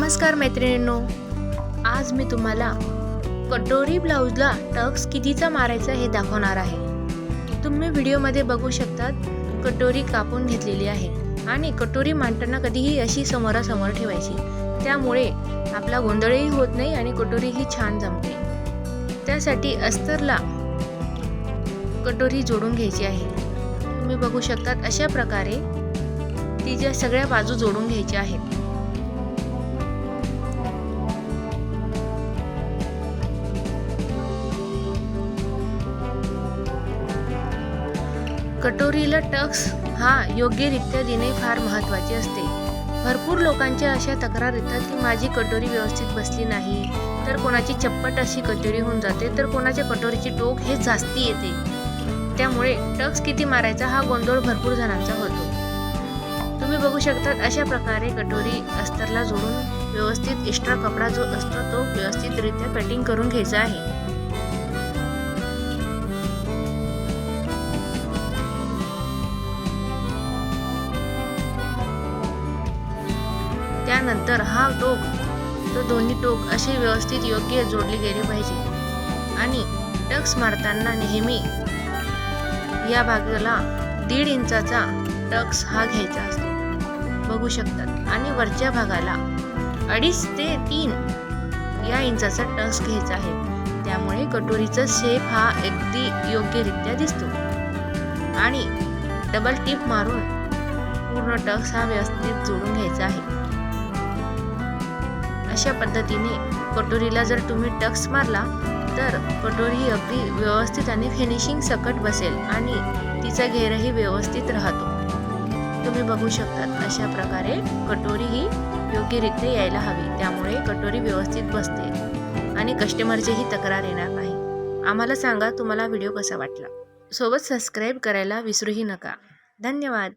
नमस्कार मैत्रिणींनो. आज मी तुम्हाला कटोरी ब्लाऊजला टक्स कितीचा मारायचा हे दाखवणार आहे. तुम्ही व्हिडिओमध्ये बघू शकतात कटोरी कापून घेतलेली आहे आणि कटोरी मांडताना कधीही अशी समोरासमोर ठेवायची. त्यामुळे आपला गोंधळही होत नाही आणि कटोरीही छान जमते. त्यासाठी अस्तरला कटोरी जोडून घ्यायची आहे. तुम्ही बघू शकतात अशा प्रकारे तिच्या सगळ्या बाजू जोडून घ्यायच्या आहेत. कटोरीला टक्स हा योग्यरित्या देणे फार महत्त्वाचे असते. भरपूर लोकांच्या अशा तक्रार येतात की माझी कटोरी व्यवस्थित बसली नाही तर कोणाची चप्पट अशी कटोरी होऊन जाते तर कोणाच्या कटोरीची टोक हे जास्ती येते. त्यामुळे टक्स किती मारायचा हा गोंधळ भरपूर जणांचा होतो. तुम्ही बघू शकतात अशा प्रकारे कटोरी अस्तरला जोडून व्यवस्थित एक्स्ट्रा कपडा जो असतो तो व्यवस्थितरित्या कटिंग करून घ्यायचा आहे. त्यानंतर हा टोक तो दोन्ही टोक असे व्यवस्थित योग्य जोडले गेले पाहिजे. आणि टक्स मारताना नेहमी या भागाला दीड इंचाचा टक्स हा घ्यायचा असतो. बघू शकतात. आणि वरच्या भागाला अडीच ते तीन या इंचाचा टक्स घ्यायचा आहे. त्यामुळे कटोरीचा शेप हा अगदी योग्यरित्या दिसतो. आणि डबल टिप मारून पूर्ण टक्स हा व्यवस्थित जोडून घ्यायचा. अशा पद्धतीने कटोरीला जर तुम्ही टक्स मारला तर कटोरी अगदी व्यवस्थित आणि फिनिशिंग सकट बसेल आणि तिचा घेरही व्यवस्थित राहतो. तुम्ही बघू शकतात अशा प्रकारे कटोरी ही योग्यरित्या यायला हवी त्यामुळे कटोरी व्यवस्थित बसते आणि कस्टमरचीही तक्रार येणार नाही. आम्हाला सांगा तुम्हाला व्हिडिओ कसा वाटला. सोबत सबस्क्राईब करायला विसरूही नका. धन्यवाद.